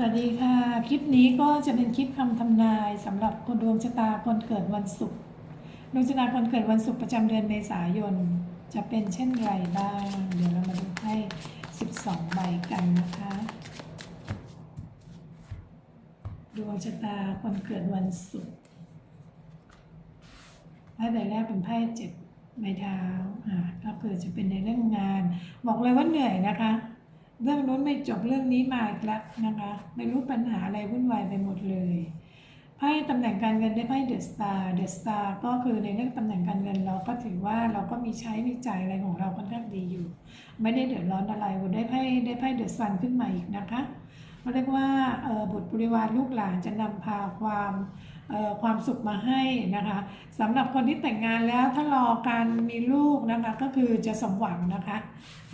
สวัสดีค่ะ คลิปนี้ก็จะเป็นคลิปคำทำนายสำหรับคนดวงชะตาคนเกิดวันศุกร์ดวงชะตาคนเกิดวันศุกร์ประจำเดือนเมษายน จะเป็นเช่นไรบ้าง เดี๋ยวเรามาดูให้12 ใบกันนะคะ ดวงชะตาคนเกิดวันศุกร์ไพ่ใบแรกเป็นไพ่เจ็ดไม้เท้าอ่าก็คือจะเป็นในเรื่องงาน บอกเลยว่าเหนื่อยนะคะ เรื่องนู้นไม่จบเรื่องนี้มาอีกแล้วนะคะ ไม่รู้ปัญหาอะไรวุ่นวายไปหมดเลยไพ่ตำแหน่งการเงินได้ไพ่เดอะสตาร์เดอะสตาร์ก็คือในเรื่องตำแหน่งการเงินเราก็ถือว่าเราก็มีใช้มีจ่ายอะไรของเราค่อนข้างดีอยู่ ไม่ได้เดือดร้อนอะไรได้ไพ่ได้ไพ่เดอะซันขึ้นมาอีกนะคะเขาเรียกว่าบุตรบริวารลูกหลานจะนำพาความความสุขมาให้นะคะสำหรับคนที่แต่งงานแล้วถ้ารอการมีลูกนะคะก็คือจะสมหวังนะคะ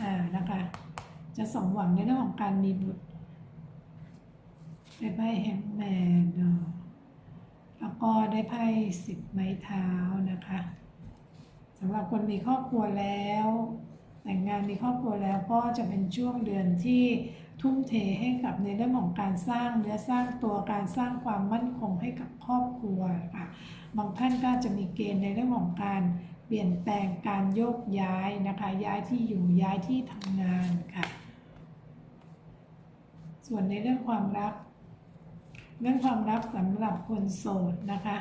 อ่านะคะ จะสมหวังในเรื่องของการมีบุตรได้ไพ่แฮมแมนเนาะแล้วก็ได้ไพ่สิบไม้เท้านะคะสำหรับคนมีครอบครัวแล้ว แต่งงานมีครอบครัวแล้วก็จะเป็นช่วงเดือนที่ทุ่มเทให้กับในเรื่องของการสร้างเนื้อสร้างตัวการสร้างความมั่นคงให้กับครอบครัวค่ะบางท่านก็จะมีเกณฑ์ในเรื่องของการเปลี่ยนแปลงการโยกย้ายนะคะ ย้ายที่อยู่ย้ายที่ทำงานค่ะ ส่วนในเรื่องความรัก เรื่องความรักสำหรับคนโสดนะคะ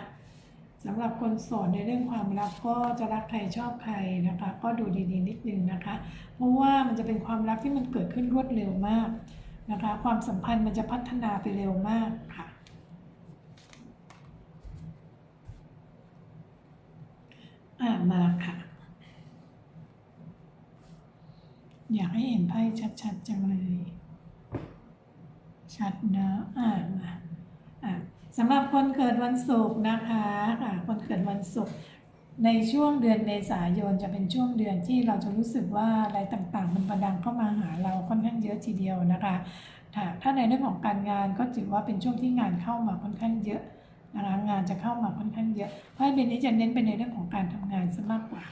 สำหรับคนโสดในเรื่องความรักก็จะรักใครชอบใครนะคะ ก็ดูดีๆนิดนึงนะคะ เพราะว่ามันจะเป็นความรักที่มันเกิดขึ้นรวดเร็วมากนะคะ ความสัมพันธ์มันจะพัฒนาไปเร็วมากค่ะ อ่ามาค่ะ อยากให้เห็นไพ่ชัดๆจังเลย ชัดนะอ่ามาอะสำหรับคนเกิดวันศุกร์นะคะอะคนเกิดวันศุกร์ในช่วงเดือนเมษายนจะเป็นช่วงเดือนที่เราจะรู้สึกว่าอะไรต่างๆ มันประดังเข้ามาหาเราค่อนข้างเยอะทีเดียวนะคะถ้าถ้าในเรื่องของการงานก็ถือว่าเป็นช่วงที่งานเข้ามาค่อนข้างเยอะนะคะงานจะเข้ามาค่อนข้างเยอะไพ่ใบนี้จะเน้นไปในเรื่องของการทำงานซะมากกว่า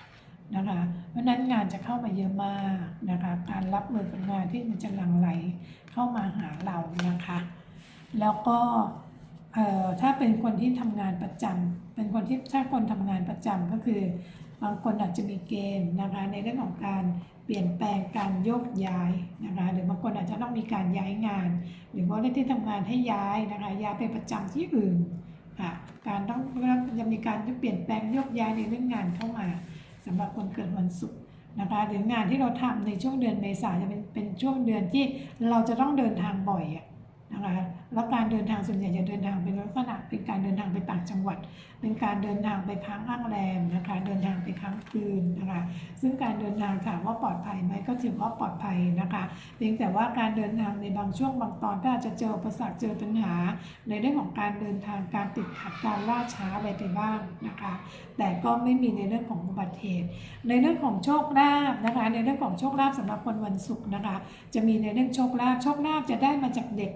นะคะเพราะนั้นงานจะเข้ามาเยอะมากนะคะการรับมือกับงานที่มันจะหลั่งไหลเข้ามาหาเรานะคะ แล้วก็ถ้าเป็นคนที่ทำงานประจำเป็นคนที่ถ้าคนทำงานประจำก็คือบางคนอาจจะมีเกณฑ์นะคะในเรื่องของการเปลี่ยนแปลงการโยกย้ายนะคะหรือบางคนอาจจะต้องมีการย้ายงาน หรือว่าในที่ทำงานให้ย้ายนะคะย้ายไปประจำที่อื่นค่ะการต้องจะมีการเปลี่ยนแปลงโยกย้ายในเรื่องงานเข้ามา สำหรับคนเกิดวันศุกร์นะคะหรืองานที่เราทำในช่วงเดือนเมษาจะเป็นเป็นช่วงเดือนที่เราจะต้องเดินทางบ่อยอะ นะคะแล้วการเดินทางส่วนใหญ่จะเดินทางเป็นลักษณะเป็นการเดินทางไปต่างจังหวัด เป็นการเดินทางไปค้างอ้างแรมนะคะเดินทางไปค้างคืนนะคะซึ่งการเดินทางถามว่าปลอดภัยไหมก็ถือว่าปลอดภัยนะคะเพียงแต่ว่าการเดินทางในบางช่วงบางตอนก็อาจจะเจออุปสรรคเจอปัญหา ในเรื่องของการเดินทางการติดขัดการล่าช้าอะไรไปบ้างนะคะแต่ก็ไม่มีในเรื่องของอุบัติเหตุ ในเรื่องของโชคลาภนะคะในเรื่องของโชคลาภสำหรับคนวันศุกร์นะคะจะมีในเรื่องโชคลาภโชคลาภจะได้มาจากเด็ก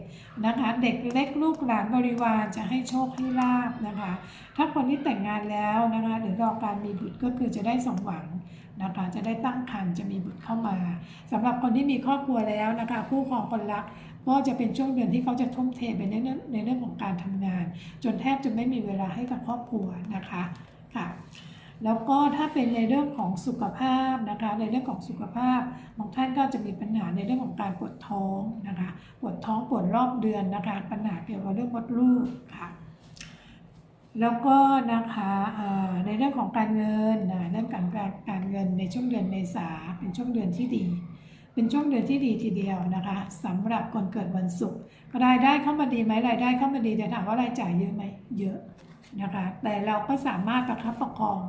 นะคะ เด็กเล็กลูกหลานบริวารจะให้โชคให้ลาภนะคะ ถ้าคนที่แต่งงานแล้วนะคะ หรือรอการมีบุตรก็คือจะได้สมหวังนะคะจะได้ตั้งครรภ์จะมีบุตรเข้ามาสำหรับคนที่มีครอบครัวแล้วนะคะคู่ครองคนรักก็จะเป็นช่วงเดือนที่เขาจะทุ่มเทไปในเรื่องในเรื่องของการทำงาน จนแทบจะไม่มีเวลาให้กับครอบครัวนะคะค่ะ แล้วก็ถ้าเป็นในเรื่องของสุขภาพนะคะในเรื่องของสุขภาพบางท่านก็จะมีปัญหาในเรื่องของการปวดท้องนะคะปวดท้องปวดรอบเดือนนะคะปัญหาเกี่ยวกับเรื่องมดลูกค่ะแล้วก็นะคะในเรื่องของการเงินนะเรื่องการการการเงินในช่วงเดือนเมษาเป็นช่วงเดือนที่ดี เป็นช่วงเดือนที่ดีทีเดียวนะคะสำหรับคนเกิดวันศุกร์รายได้เข้ามาดีไหมรายได้เข้ามาดีแต่ถามว่ารายจ่ายเยอะไหมเยอะ นะคะ แต่เราก็สามารถประคับประคอง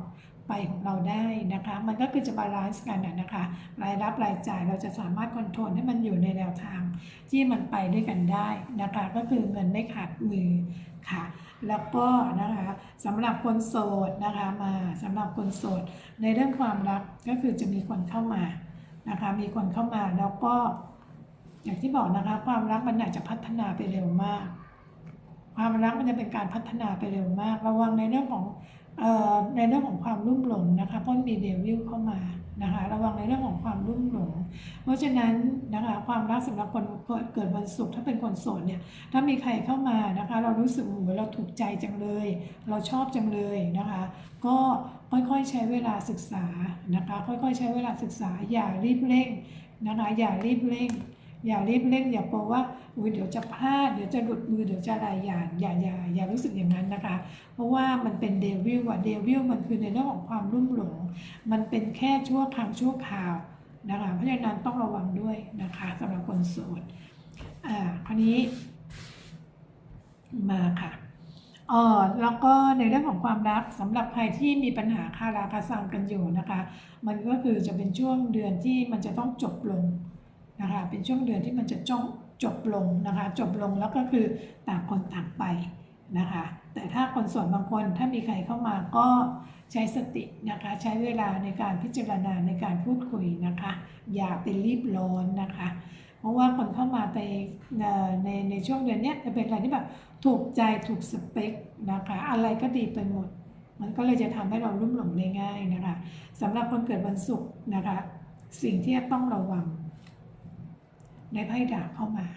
ไปของเราได้นะคะ มันก็คือจะบาลานซ์กันนะคะ รายรับรายจ่ายเราจะสามารถคอนโทรลให้มันอยู่ในแนวทาง ที่มันไปด้วยกันได้นะคะ ก็คือเงินไม่ขาดมือค่ะ แล้วก็นะคะสำหรับคนโสดนะคะมาสำหรับคนโสด ในเรื่องความรักก็คือจะมีคนเข้ามานะคะ มีคนเข้ามาแล้วก็ อย่างที่บอกนะคะ ความรักมันอาจจะพัฒนาไปเร็วมาก ความรักมันจะเป็นการพัฒนาไปเร็วมาก ระวังในเรื่องของในเรื่องของความรุ่มหลงนะคะเพราะมีเดวิลเข้ามานะคะระวังในเรื่องของความรุ่มหลง เพราะฉะนั้นนะคะความรักสำหรับคนเกิดวันศุกร์ถ้าเป็นคนโสดเนี่ยถ้ามีใครเข้ามานะคะ เรารู้สึกโอ้เราถูกใจจังเลย เราชอบจังเลยนะคะ ก็ค่อยๆใช้เวลาศึกษานะคะ ค่อยๆ ใช้เวลาศึกษาอย่ารีบเร่งนะคะอย่ารีบเร่ง อย่ารีบเร่งอย่ากลัวว่าอุ้ยเดี๋ยวจะพลาดเดี๋ยวจะหลุดมือเดี๋ยวจะอะไรอย่าอย่าอย่าอย่ารู้สึกอย่างนั้นนะคะ เพราะว่ามันเป็นเดวิลอะเดวิลมันคือในเรื่องของความรุ่มหลง มันเป็นแค่ชั่วครั้งชั่วคราวนะคะเพราะฉะนั้นต้องระวังด้วยนะคะสำหรับคนโสดอ่าคราวนี้มาค่ะเออแล้วก็ในเรื่องของความรักสำหรับใครที่มีปัญหาคาราคาซังกันอยู่นะคะ มันก็คือจะเป็นช่วงเดือนที่มันจะต้องจบลง นะคะเป็นช่วงเดือนที่มันจะจ้องจบลงนะคะจบลงแล้วก็คือต่างคนต่างไปนะคะแต่ถ้าคนส่วนบางคนถ้ามีใครเข้ามาก็ใช้สตินะคะใช้เวลาในการพิจารณาในการพูดคุยนะคะ อย่าไปรีบร้อนนะคะ เพราะว่าคนเข้ามาไปเอ่อในในช่วงเดือนนี้จะเป็นอะไรที่แบบถูกใจถูกสเปคนะคะอะไรก็ดีไปหมด มันก็เลยจะทำให้เรารุ่มหลงได้ง่ายนะคะสำหรับคนเกิดวันศุกร์นะคะ สิ่งที่ต้องระวัง ในไพ่ดาบเข้ามา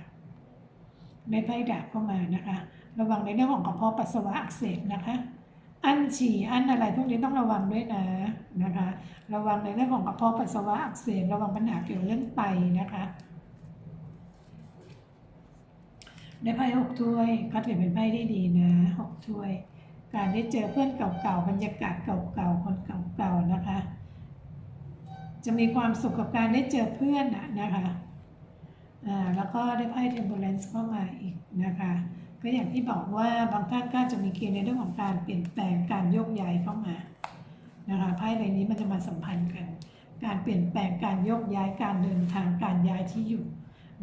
ในไพ่ดาบเข้ามานะคะ ระวังในเรื่องของกระเพาะปัสสาวะอักเสบนะคะ อันฉี่อันอะไรพวกนี้ต้องระวังด้วยนะนะคะ ระวังในเรื่องของกระเพาะปัสสาวะอักเสบระวังปัญหาเกี่ยวกับเรื่องไตนะคะในไพ่หกถ้วยก็ถือเป็นไพ่ที่ดีนะหกถ้วย การได้เจอเพื่อนเก่าๆบรรยากาศเก่าๆคนเก่าๆนะคะ จะมีความสุขกับการได้เจอเพื่อนนะนะคะ แล้วก็ได้ไพ่เทมเ r อเรนซ์เข้ามาอีกนะคะ ก็อย่างที่บอกว่าบางท่านก็จะมีเกณฑ์ในเรื่องของการเปลี่ยนแปลงการโยกย้ายเข้ามานะคะไพ่ใบนี้มันจะมาสัมพันธ์กัน การเปลี่ยนแปลงการโยกย้ายการเดินทางการย้ายที่อยู่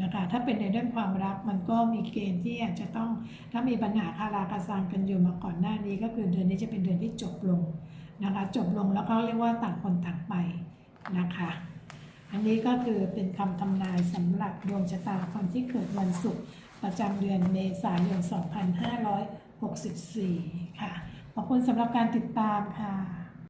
นะคะถ้าเป็นในเรื่องความรักมันก็มีเกณฑ์ที่อาจจะต้องถ้ามีปัญหาคาราคาซังกันอยู่มาก่อนหน้านี้ ก็คือเดือนนี้จะเป็นเดือนที่จบลงนะคะจบลงแล้วก็เรียกว่าต่างคนต่างไปนะคะ อันนี้ก็คือเป็นคำทำนายสำหรับดวงชะตาคนที่เกิดวันศุกร์ประจำเดือนเมษายน 2564 ค่ะ ขอบคุณสำหรับการติดตามค่ะ